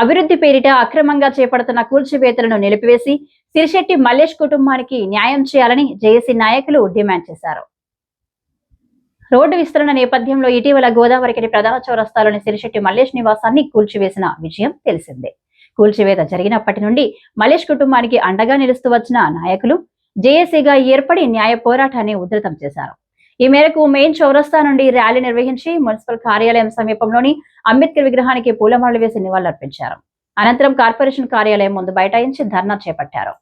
అభివృద్ధి పేరిట అక్రమంగా చేపడుతున్న కూల్చివేతలను నిలిపివేసి సిరిశెట్టి మల్లేష్ కుటుంబానికి న్యాయం చేయాలని జేఏసీ నాయకులు డిమాండ్ చేశారు. రోడ్డు విస్తరణ నేపథ్యంలో ఇటీవల గోదావరికి ప్రధాన చౌరస్తాలోని సిరిశెట్టి మల్లేష్ నివాసాన్ని కూల్చివేసిన విషయం తెలిసిందే. కూల్చివేత జరిగినప్పటి నుండి మల్లేష్ కుటుంబానికి అండగా నిలుస్తూ వచ్చిన నాయకులు జేఏసీగా ఏర్పడి న్యాయ పోరాటాన్ని ఉధృతం చేశారు. ఈ మేరకు మెయిన్ చౌరస్తా నుండి ర్యాలీ నిర్వహించి మున్సిపల్ కార్యాలయం సమీపంలోని అంబేద్కర్ విగ్రహానికి పూలమాలలు వేసి నివాళులర్పించారు. అనంతరం కార్పొరేషన్ కార్యాలయం ముందు బైఠాయించి ధర్నా చేపట్టారు.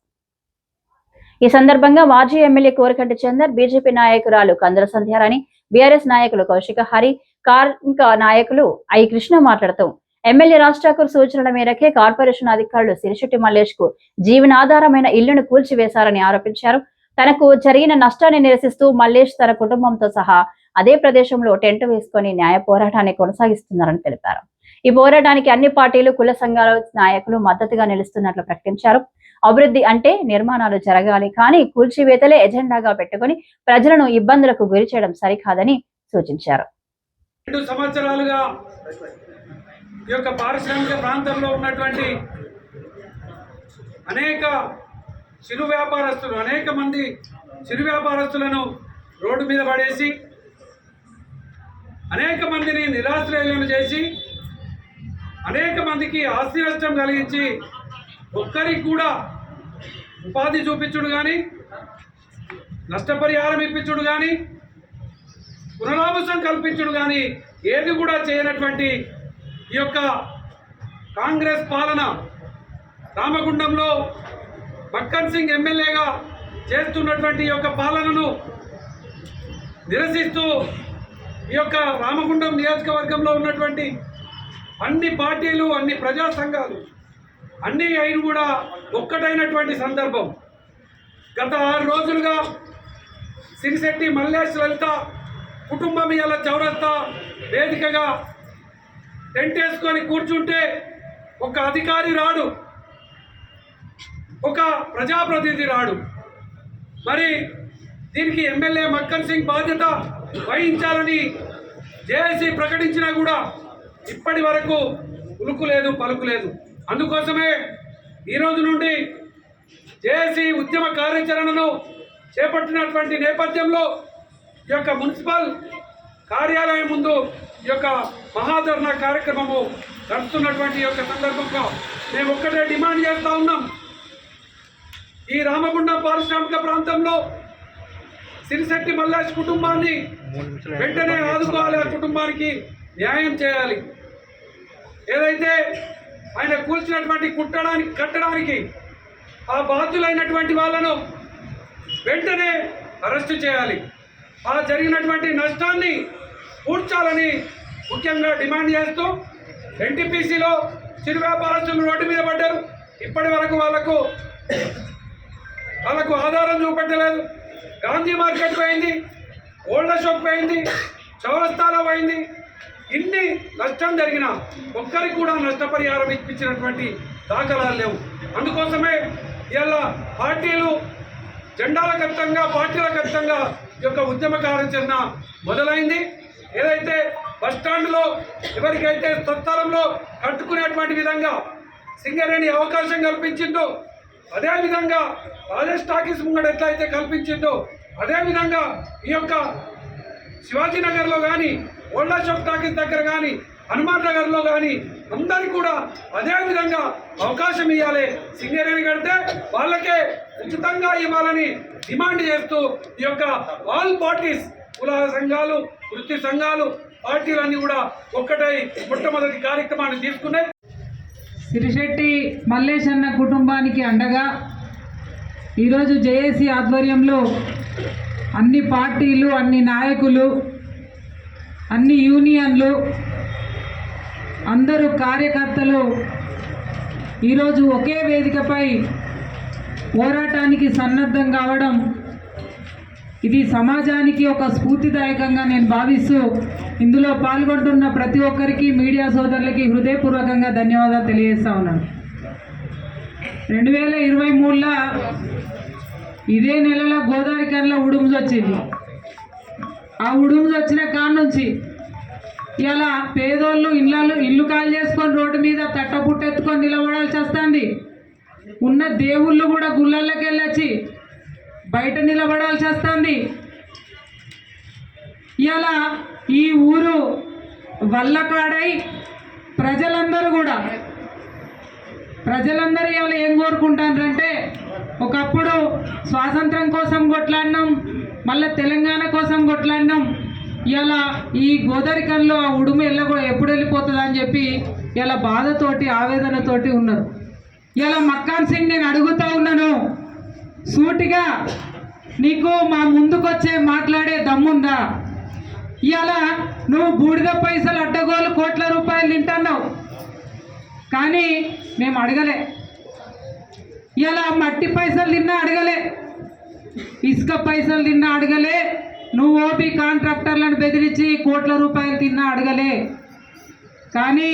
ఈ సందర్భంగా మాజీ ఎమ్మెల్యే కోరికంటి చందర్ బీజేపీ నాయకురాలు కందుల సంధ్యారాణి బీఆర్ఎస్ నాయకులు కౌశిక హరి కార్మిక నాయకులు ఐ కృష్ణ మాట్లాడుతూ ఎమ్మెల్యే రాజ్ సూచనల మేరకే కార్పొరేషన్ అధికారులు సిరిశెట్టి మల్లేష్కు జీవనాధారమైన ఇల్లును కూల్చివేశారని ఆరోపించారు. తనకు జరిగిన నష్టాన్ని నిరసిస్తూ మల్లేష్ తన కుటుంబంతో సహా అదే ప్రదేశంలో టెంట్ వేసుకొని న్యాయ పోరాటాన్ని కొనసాగిస్తున్నారని తెలిపారు. ఈ పోరాటానికి అన్ని పార్టీలు కుల సంఘాల నాయకులు మద్దతుగా నిలుస్తున్నట్లు ప్రకటించారు. అభివృద్ధి అంటే నిర్మాణాలు జరగాలి కానీ కూల్చివేతలే ఎజెండాగా పెట్టుకొని ప్రజలను ఇబ్బందులకు గురి చేయడం సరికాదని సూచించారు. రెండు సంవత్సరాలుగా ఈ యొక్క పారిశ్రామిక ప్రాంతంలో ఉన్నటువంటి అనేక చిరు వ్యాపారస్తులు అనేక మంది చిరు వ్యాపారస్తులను రోడ్డు మీద పడేసి అనేక మందిని నిరాశ్రయులను చేసి అనేక మందికి ఆస్తి నష్టం కలిగించి ఒక్కరికి కూడా ఉపాధి చూపించుడు కానీ నష్టపరిహారం ఇప్పించుడు కానీ పునరావాసం కల్పించుడు కానీ ఏది కూడా చేయనటువంటి ఈ యొక్క కాంగ్రెస్ పాలన రామగుండంలో మక్కన్ సింగ్ ఎమ్మెల్యేగా చేస్తున్నటువంటి ఈ యొక్క పాలనను నిరసిస్తూ ఈ యొక్క రామగుండం నియోజకవర్గంలో ఉన్నటువంటి అన్ని పార్టీలు అన్ని ప్రజా సంఘాలు అన్ని అయిన కూడా ఒక్కటైనటువంటి సందర్భం. గత ఆరు రోజులుగా సిరిశెట్టి మల్లేష్ లలిత కుటుంబం ఇలా చౌరస్తా వేదికగా టెంట్ వేసుకొని కూర్చుంటే ఒక అధికారి రాడు. ఒక ప్రజాప్రతినిధి రాడు. మరి దీనికి ఎమ్మెల్యే మక్కన్ సింగ్ బాధ్యత వహించాలని జేఏసీ ప్రకటించినా కూడా ఇప్పటి వరకు ఉలుకు లేదు పలుకు లేదు. అందుకోసమే ఈరోజు నుండి జేఏసీ ఉద్యమ కార్యాచరణను చేపట్టినటువంటి నేపథ్యంలో ఈ యొక్క మున్సిపల్ కార్యాలయం ముందు ఈ యొక్క మహాధరణ కార్యక్రమము నడుస్తున్నటువంటి యొక్క సందర్భంగా మేము ఒక్కటే డిమాండ్ చేస్తూ ఉన్నాం. ఈ రామగుండం పారిశ్రామిక ప్రాంతంలో సిరిశెట్టి మల్లాష్ కుటుంబాన్ని వెంటనే ఆదుకోవాలి. ఆ కుటుంబానికి న్యాయం చేయాలి. ఏదైతే ఆయన కూల్చినటువంటి కుట్టడానికి కట్టడానికి ఆ బాధ్యులైనటువంటి వాళ్ళను వెంటనే అరెస్టు చేయాలి. ఆ జరిగినటువంటి నష్టాన్ని పూడ్చాలని ముఖ్యంగా డిమాండ్ చేస్తూ ఎన్టీపీసీలో చిరు వ్యాపారస్తులు రోడ్డు మీద పడ్డారు. ఇప్పటి వరకు వాళ్ళకు వాళ్ళకు ఆధారం చూపెట్టలేదు. గాంధీ మార్కెట్ పోయింది ఓల్డ్ షాప్ పోయింది చౌరస్తాలో పోయింది. ఇన్ని నష్టం జరిగినా ఒక్కరికి కూడా నష్టపరిహారం ఇప్పించినటువంటి దాఖలాలు లేవు. అందుకోసమే ఇలా పార్టీలు జెండాల ఖచ్చితంగా పార్టీల ఖచ్చితంగా ఈ యొక్క ఉద్యమ కార్యాచరణ మొదలైంది. ఏదైతే బస్ స్టాండ్లో ఎవరికైతే స్వస్థలంలో కట్టుకునేటువంటి విధంగా సింగరేణి అవకాశం కల్పించిందో అదేవిధంగా రాజేష్ టాకీస్ ముంగడ ఎట్లయితే కల్పించిందో అదేవిధంగా ఈ యొక్క శివాజీనగర్లో కానీ ఓల్డా చౌక్ టాకీస్ దగ్గర కానీ హనుమాన్ నగర్లో కానీ అందరికీ కూడా అదేవిధంగా అవకాశం ఇవ్వాలి సింగరేణి కడితే వాళ్ళకే ఉచితంగా ఇవ్వాలని డిమాండ్ చేస్తూ ఈ యొక్క ఆల్ పార్టీస్ కుల సంఘాలు వృత్తి సంఘాలు పార్టీలన్నీ కూడా ఒక్కటై మొట్టమొదటి కార్యక్రమాన్ని తీసుకున్నాయి. సిరిశెట్టి మల్లేష్ అన్న కుటుంబానికి అండగా ఈరోజు జేఏసీ ఆధ్వర్యంలో అన్ని పార్టీలు అన్ని నాయకులు అన్ని యూనియన్లు అందరూ కార్యకర్తలు ఈరోజు ఒకే వేదికపై పోరాటానికి సన్నద్ధం కావడం ఇది సమాజానికి ఒక స్ఫూర్తిదాయకంగా నేను భావిస్తూ ఇందులో పాల్గొంటున్న ప్రతి ఒక్కరికి మీడియా సోదరులకి హృదయపూర్వకంగా ధన్యవాదాలు తెలియజేస్తా ఉన్నాను. రెండు వేల ఇరవై మూడులో ఇదే నెలలో గోదావరి కర్ల ఉడుముజ్ వచ్చింది ఆ ఉడుముజ్ వచ్చిన కాడ నుంచి ఇలా పేదోళ్ళు ఇళ్ళలు ఇల్లు కాల్ చేసుకొని రోడ్డు మీద తట్టపుట్టెత్తుకొని నిలబడాల్సి వస్తుంది. ఉన్న దేవుళ్ళు కూడా గుళ్ళల్లోకి వెళ్ళొచ్చి బయట నిలబడాల్సి వస్తుంది. ఇలా ఈ ఊరు వల్లకాడై ప్రజలందరూ కూడా ప్రజలందరూ ఇవాళ ఏం కోరుకుంటారంటే ఒకప్పుడు స్వాతంత్రం కోసం కొట్లాడినాం మళ్ళీ తెలంగాణ కోసం కొట్లాడినాం. ఇలా ఈ గోదరికంలో ఆ ఉడుము ఎల్లగో ఎప్పుడు వెళ్ళిపోతుంది అని చెప్పి ఇలా బాధతోటి ఆవేదనతోటి ఉన్నారు. ఇలా మక్కాన్ సింగ్ నేను అడుగుతా ఉన్నాను సూటిగా నీకు మా ముందుకొచ్చే మాట్లాడే దమ్ముందా? ఇవాళ నువ్వు బూడిద పైసలు అడ్డగోలు కోట్ల రూపాయలు తింటున్నావు. కానీ మేము అడగలే. ఇలా మట్టి పైసలు తిన్నా అడగలే. ఇసుక పైసలు తిన్నా అడగలే. నువ్వు ఓపీ కాంట్రాక్టర్లను బెదిరించి కోట్ల రూపాయలు తిన్నా అడగలే. కానీ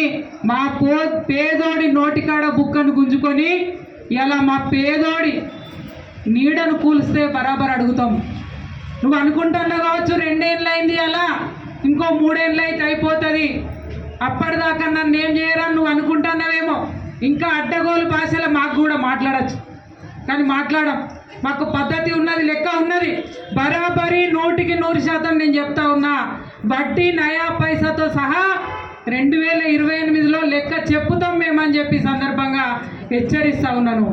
మా పో పేదోడి నోటికాడ బుక్కను గుంజుకొని ఇలా మా పేదోడి నీడను కూలిస్తే బరాబర్ అడుగుతాం. నువ్వు అనుకుంటున్నా కావచ్చు రెండేళ్ళు అయింది అలా. ఇంకో మూడేళ్ళు అయితే అయిపోతుంది. అప్పటిదాకా నన్ను ఏం చేయరా నువ్వు అనుకుంటున్నావేమో. ఇంకా అడ్డగోలు భాషలో మాకు కూడా మాట్లాడచ్చు. కానీ మాట్లాడం. మాకు పద్ధతి ఉన్నది లెక్క ఉన్నది. బరాబరి నూటికి నూరు శాతం నేను చెప్తా ఉన్నా. వడ్డీ నయా పైసాతో సహా రెండు వేల ఇరవై ఎనిమిదిలో లెక్క చెప్పుతాం మేమని చెప్పి సందర్భంగా హెచ్చరిస్తా ఉన్నాను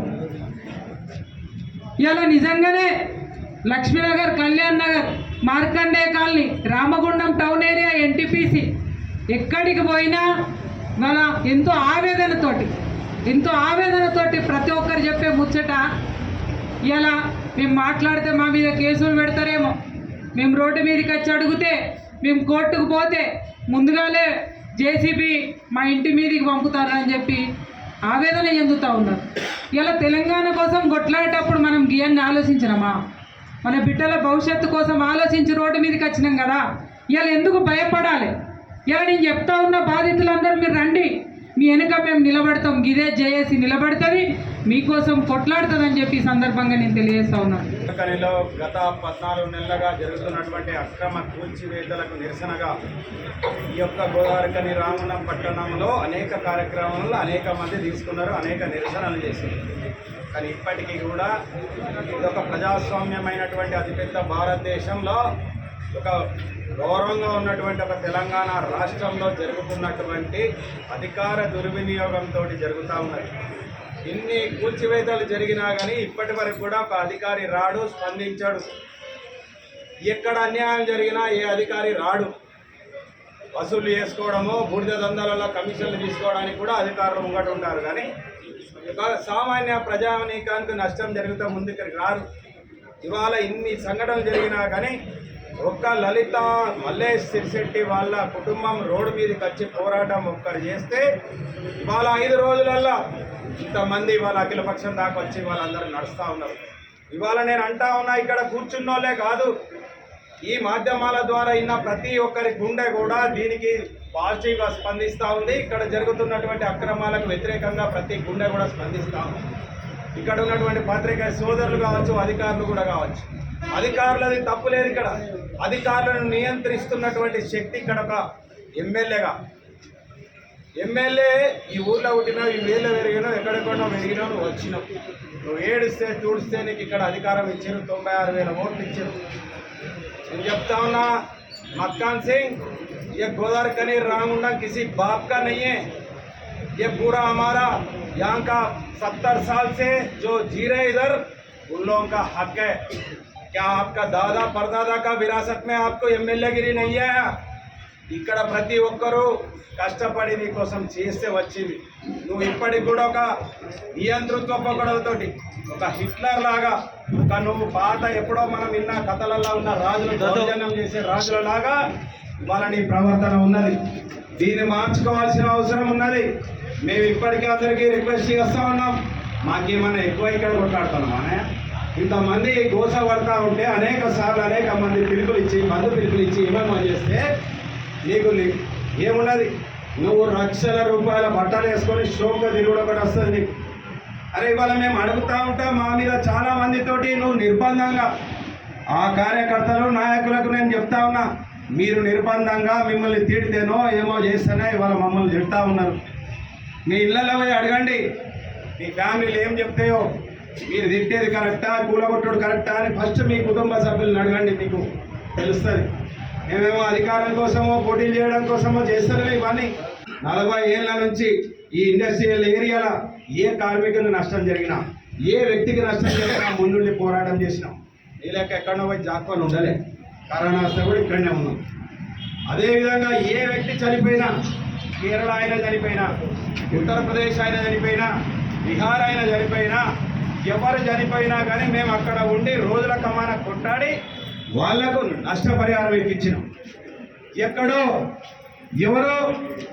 ఇలా నిజంగానే Lakshminagar Kalyan Nagar Markande colony Ramagundam town area NTPC ఎక్కడికి పోయినా మన ఎంతో ఆవేదనతోటి ఎంతో ఆవేదనతోటి ప్రతి ఒక్కరు చెప్పే ముచ్చట ఇలా మేము మాట్లాడితే మా మీద కేసులు పెడతారేమో. మేము రోడ్డు మీదకి వచ్చి అడిగితే మేము కోర్టుకు పోతే ముందుగాలే జేసీబీ మా ఇంటి మీదకి పంపుతారని చెప్పి ఆవేదన చెందుతూ ఉన్నారు. ఇలా తెలంగాణ కోసం కొట్లాడేటప్పుడు మనం గియన్ని ఆలోచించినమా మన బిడ్డల భవిష్యత్తు కోసం ఆలోచించి రోడ్డు మీదకి వచ్చినాం కదా. ఇలా ఎందుకు భయపడాలి? ఇలా నేను చెప్తా ఉన్న బాధితులందరూ మీరు రండి. మీ వెనుక మేము నిలబడతాం. గిదే జేఏసి నిలబడుతుంది. మీకోసం కొట్లాడుతుందని చెప్పి సందర్భంగా నేను తెలియజేస్తా ఉన్నాను గత పద్నాలుగు నెలలుగా జరుగుతున్నటువంటి అక్రమ కూల్చివేతలకు నిరసనగా ఈ యొక్క గోదావరికని రామగుండం పట్టణంలో అనేక కార్యక్రమాలు అనేక మంది తీసుకున్నారు అనేక నిరసనలు చేశారు. కానీ ఇప్పటికీ కూడా ఇదొక ప్రజాస్వామ్యమైనటువంటి అతిపెద్ద భారతదేశంలో ఒక గౌరవంగా ఉన్నటువంటి ఒక తెలంగాణ రాష్ట్రంలో జరుగుతున్నటువంటి అధికార దుర్వినియోగంతో జరుగుతూ ఉన్నది. ఇన్ని కూల్చివేతలు జరిగినా కానీ ఇప్పటి వరకు కూడా ఒక అధికారి రాడు స్పందించాడు. ఎక్కడ అన్యాయం జరిగినా ఏ అధికారి రాడు. వసూలు చేసుకోవడము బూడిద దందాలలో కమిషన్లు తీసుకోవడానికి కూడా అధికారులు ముంగట ఉంటారు. కానీ సామాన్య ప్రజానీకానికి నష్టం జరుగుతూ ముందు ఇక్కడికి రారు. ఇవాళ ఇన్ని సంఘటనలు జరిగినా కానీ ఒక్క లలిత మల్లేష్ సిరిశెట్టి వాళ్ళ కుటుంబం రోడ్డు మీదకి వచ్చి పోరాటం ఒక్కరు చేస్తే ఇవాళ ఐదు రోజులల్లో ఇంతమంది వాళ్ళ అఖిలపక్షం దాకా వచ్చి వాళ్ళందరూ నడుస్తూ ఉన్నారు. ఇవాళ నేను అంటా ఉన్నా ఇక్కడ కూర్చున్నోళ్ళే కాదు. ఈ మాధ్యమాల ద్వారా ఇన్న ప్రతి ఒక్కరి గుండె కూడా దీనికి పాజిటివ్గా స్పందిస్తూ ఉంది. ఇక్కడ జరుగుతున్నటువంటి అక్రమాలకు వ్యతిరేకంగా ప్రతి గుండె కూడా స్పందిస్తూ ఉంది. ఇక్కడ ఉన్నటువంటి పత్రిక సోదరులు కావచ్చు అధికారులు కూడా కావచ్చు. అధికారులది తప్పు లేదు ఇక్కడ. అధికారులను నియంత్రిస్తున్నటువంటి శక్తి ఇక్కడ ఒక ఎమ్మెల్యేగా. ఎమ్మెల్యే ఈ ఊర్లో పుట్టినావు ఈ వేలో పెరిగినావు ఎక్కడెక్కడో పెరిగినావు నువ్వు వచ్చినావు. నువ్వు ఏడిస్తే చూడిస్తే నీకు ఇక్కడ అధికారం ఇచ్చారు తొంభై ఆరు వేల ఓట్లు ఇచ్చారు. నేను చెప్తా ఉన్నా मक्कान सिंह, ये गोदार कनी रामगुंडा किसी बाप का नहीं है। ये पूरा हमारा यहाँ का सत्तर साल से जो जी रहे इधर, उन लोगों का हक है। क्या आपका दादा परदादा का विरासत में आपको एमएलए गिरी नहीं है ఇక్కడ ప్రతి ఒక్కరూ కష్టపడి నీ కోసం చేస్తే వచ్చింది. నువ్వు ఇప్పటికి కూడా ఒక నియంతృత్వ పొగడలతోటి ఒక హిట్లర్ లాగా ఒక నువ్వు పాత ఎప్పుడో మనం విన్న కథలలో ఉన్న రాజులు దౌర్జన్యం చేసే రాజుల లాగా ఇవాళ నీ ప్రవర్తన ఉన్నది. దీన్ని మార్చుకోవాల్సిన అవసరం ఉన్నది. మేము ఇప్పటికీ అందరికీ రిక్వెస్ట్ చేస్తా ఉన్నాం. మాకేమన్నా ఎక్కువ ఇక్కడ కొట్లాడుతున్నాం అనే ఇంతమంది గోస పడతా ఉంటే అనేక సార్లు అనేక మంది పిలుపులు ఇచ్చి మందు పిలుపులు ఇచ్చి ఏమేమో చేస్తే నీకు ఏమున్నది? నువ్వు లక్షల రూపాయల బట్టలు వేసుకొని షోక్గా తిరుగుడు ఒకటి వస్తుంది నీకు. అరే ఇవాళ మేము అడుగుతా ఉంటాం మా మీద చాలా మందితోటి నువ్వు నిర్బంధంగా. ఆ కార్యకర్తలు నాయకులకు నేను చెప్తా ఉన్నా మీరు నిర్బంధంగా మిమ్మల్ని తిడితేనో ఏమో చేస్తేనే ఇవాళ మమ్మల్ని తిడతా ఉన్నారు. మీ ఇళ్ళలో పోయి అడగండి. మీ ఫ్యామిలీలు ఏం చెప్తాయో? మీరు తిట్టేది కరెక్టా? కూలగొట్టుడు కరెక్టా అని ఫస్ట్ మీ కుటుంబ సభ్యులను అడగండి మీకు. తెలుస్తుంది. మేమేమో అధికారం కోసమో పోటీలు చేయడం కోసమో చేస్తలేము ఇవన్నీ. నలభై ఏళ్ళ నుంచి ఈ ఇండస్ట్రియల్ ఏరియాలో ఏ కార్మికులు నష్టం జరిగినా ఏ వ్యక్తికి నష్టం జరిగినా ముందుండి పోరాటం చేసినాం. ఈ లెక్క ఎక్కడో పోయి జాక్కొని ఉండలే. కరోనా వస్తే కూడా ఇక్కడనే ఉన్నాం. అదేవిధంగా ఏ వ్యక్తి చనిపోయినా కేరళ ఆయన చనిపోయినా ఉత్తరప్రదేశ్ ఆయన చనిపోయినా బీహార్ ఆయన చనిపోయినా ఎవరు చనిపోయినా కానీ మేము అక్కడ ఉండి రోజుల కమాన కొట్టాడి వాళ్ళకు నష్టపరిహారం ఇప్పించినాం. ఎక్కడో ఎవరో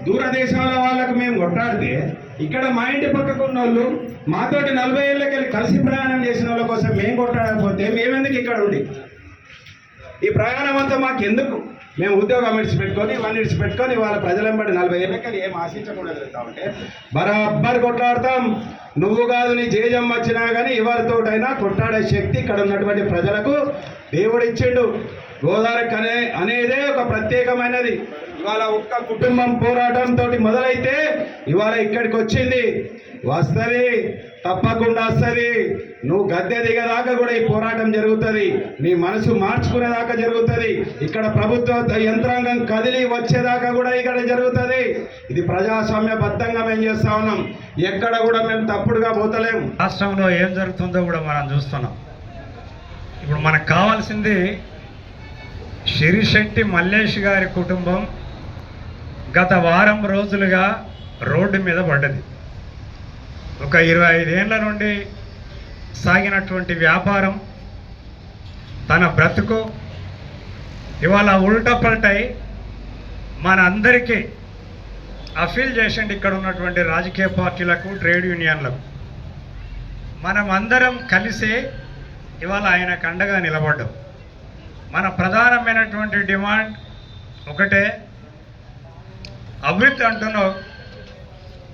దూరదేశాల వాళ్ళకు మేము కొట్టాడితే ఇక్కడ మా ఇంటి పక్కకు ఉన్న వాళ్ళు మాతోటి నలభై ఏళ్ళకెళ్ళి కలిసి ప్రయాణం చేసిన వాళ్ళ కోసం మేము కొట్టాడకపోతే మేమెందుకు ఇక్కడ ఉండి? ఈ ప్రయాణం అంతా మాకు ఎందుకు మేము ఉద్యోగం విడిచిపెట్టుకొని ఇవన్నీ విడిచిపెట్టుకొని వాళ్ళ ప్రజలంబడి నలభై ఏళ్ళకి ఏం ఆశించకూడదు కాబట్టి బరాబర్ కొట్లాడతాం. నువ్వు కాదు నీ జేజం వచ్చినా కానీ ఎవరితోటైనా కొట్లాడే శక్తి ఇక్కడ ఉన్నటువంటి ప్రజలకు దేవుడు ఇచ్చిండు. గోదావరి అనే అనేదే ఒక ప్రత్యేకమైనది. ఇవాళ ఒక్క కుటుంబం పోరాటంతో మొదలైతే ఇవాళ ఇక్కడికి వచ్చింది వస్తుంది తప్పకుండా వస్తుంది. నువ్వు గద్దె దిగదాకా కూడా ఈ పోరాటం జరుగుతుంది. నీ మనసు మార్చుకునేదాకా జరుగుతుంది. ఇక్కడ ప్రభుత్వ యంత్రాంగం కదిలి వచ్చేదాకా కూడా ఇక్కడ జరుగుతుంది. ఇది ప్రజాస్వామ్యబద్ధంగా మేము చేస్తా ఉన్నాం. ఎక్కడ కూడా మేము తప్పుడుగా పోతలేం. రాష్ట్రంలో ఏం జరుగుతుందో కూడా మనం చూస్తున్నాం. ఇప్పుడు మనకు కావాల్సింది షిరిశెట్టి మల్లేష్ గారి కుటుంబం గత వారం రోజులుగా రోడ్డు మీద పడ్డది. ఒక ఇరవై ఐదేళ్ళ నుండి సాగినటువంటి వ్యాపారం తన బ్రతుకు ఇవాళ ఉల్టపల్టై మనందరికీ మన అందరికీ అఫీల్ చేసిండి ఇక్కడ ఉన్నటువంటి రాజకీయ పార్టీలకు ట్రేడ్ యూనియన్లకు. మనం అందరం కలిసి ఇవాళ ఆయనకు అండగా నిలబడ్డాం. మన ప్రధానమైనటువంటి డిమాండ్ ఒకటే అభివృద్ధి అంటున్నావు.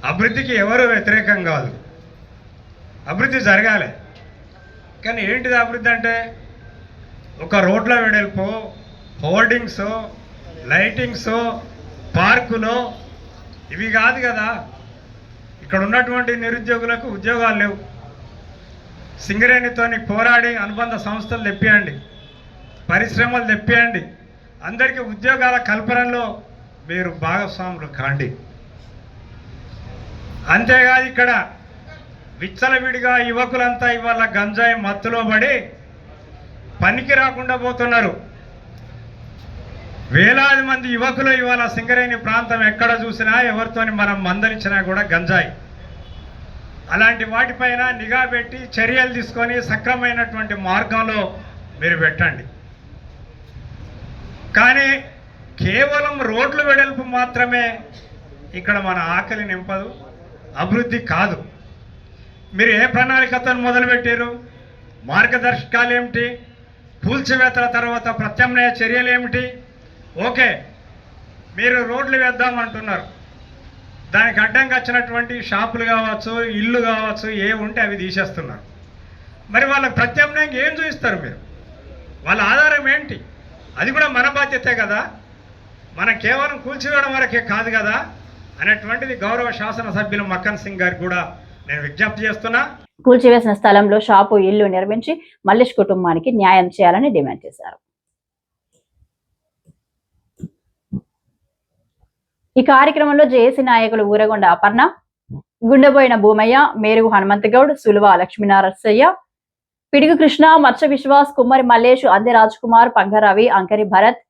అభివృద్ధికి ఎవరు వ్యతిరేకం కాదు. అభివృద్ధి జరగాలి. కానీ ఏంటిది అభివృద్ధి అంటే? ఒక రోడ్ల వెడల్పు హోర్డింగ్స్ లైటింగ్స్ పార్కులు ఇవి కాదు కదా. ఇక్కడ ఉన్నటువంటి నిరుద్యోగులకు ఉద్యోగాలు లేవు. సింగరేణితోని పోరాడి అనుబంధ సంస్థలు తెప్పియండి. పరిశ్రమలు తెప్పియండి. అందరికీ ఉద్యోగాల కల్పనలో మీరు భాగస్వాములు కాండి. అంతేకాదు ఇక్కడ విచ్చలవిడిగా యువకులంతా ఇవాళ గంజాయి మత్తులో పడి పనికి రాకుండా పోతున్నారు. వేలాది మంది యువకులు ఇవాళ సింగరేణి ప్రాంతం ఎక్కడ చూసినా ఎవరితోని మనం మందలించినా కూడా గంజాయి. అలాంటి వాటిపైన నిఘా పెట్టి చర్యలు తీసుకొని సక్రమైనటువంటి మార్గంలో మీరు పెట్టండి. కానీ కేవలం రోడ్లు వెడల్పు మాత్రమే ఇక్కడ మన ఆకలి నింపదు అభివృద్ధి కాదు. మీరు ఏ ప్రణాళికతో మొదలుపెట్టారు? మార్గదర్శకాలు ఏమిటి? పూల్చివేతల తర్వాత ప్రత్యామ్నాయ చర్యలు ఏమిటి? ఓకే మీరు రోడ్లు వేద్దామంటున్నారు. దానికి అడ్డంగా వచ్చినటువంటి షాపులు కావచ్చు ఇల్లు కావచ్చు ఏ ఉంటే అవి తీసేస్తున్నారు. మరి వాళ్ళకి ప్రత్యామ్నాయంగా ఏం చూపిస్తారు మీరు? వాళ్ళ ఆధారం ఏంటి? అది కూడా మన బాధ్యతే కదా? మనం కేవలం కూల్చివేయడం వరకే కాదు కదా అనేటువంటిది గౌరవ శాసనసభ్యులు మక్కన్ సింగ్ గారికి కూడా నేను విజ్ఞప్తి చేస్తున్నా. కూల్చివేసిన స్థలంలో షాపు ఇల్లు నిర్మించి మల్లేష్ కుటుంబానికి న్యాయం చేయాలని డిమాండ్ చేశారు. ఈ కార్యక్రమంలో జేఏసీ నాయకులు ఊరగొండ అపర్ణ గుండెబోయిన భూమయ్య మేరుగు హనుమంతగౌడ్ సులువ లక్ష్మీనారసయ్య పిడుగు కృష్ణ మత్స్య విశ్వాస్ కుమ్మరి మల్లేష్ అందె రాజ్ కుమార్ పంగరవి అంకరి భరత్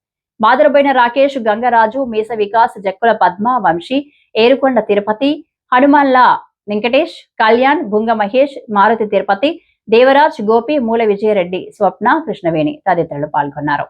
మాదరబోయిన రాకేష్ గంగరాజు మీస వికాస్ జక్కుల పద్మ వంశీ ఏరుకొండ తిరుపతి హనుమల్లా వెంకటేష్ కళ్యాణ్ బుంగ మహేష్ మారుతి తిరుపతి దేవరాజ్ గోపి మూల విజయరెడ్డి స్వప్న కృష్ణవేణి తదితరులు పాల్గొన్నారు.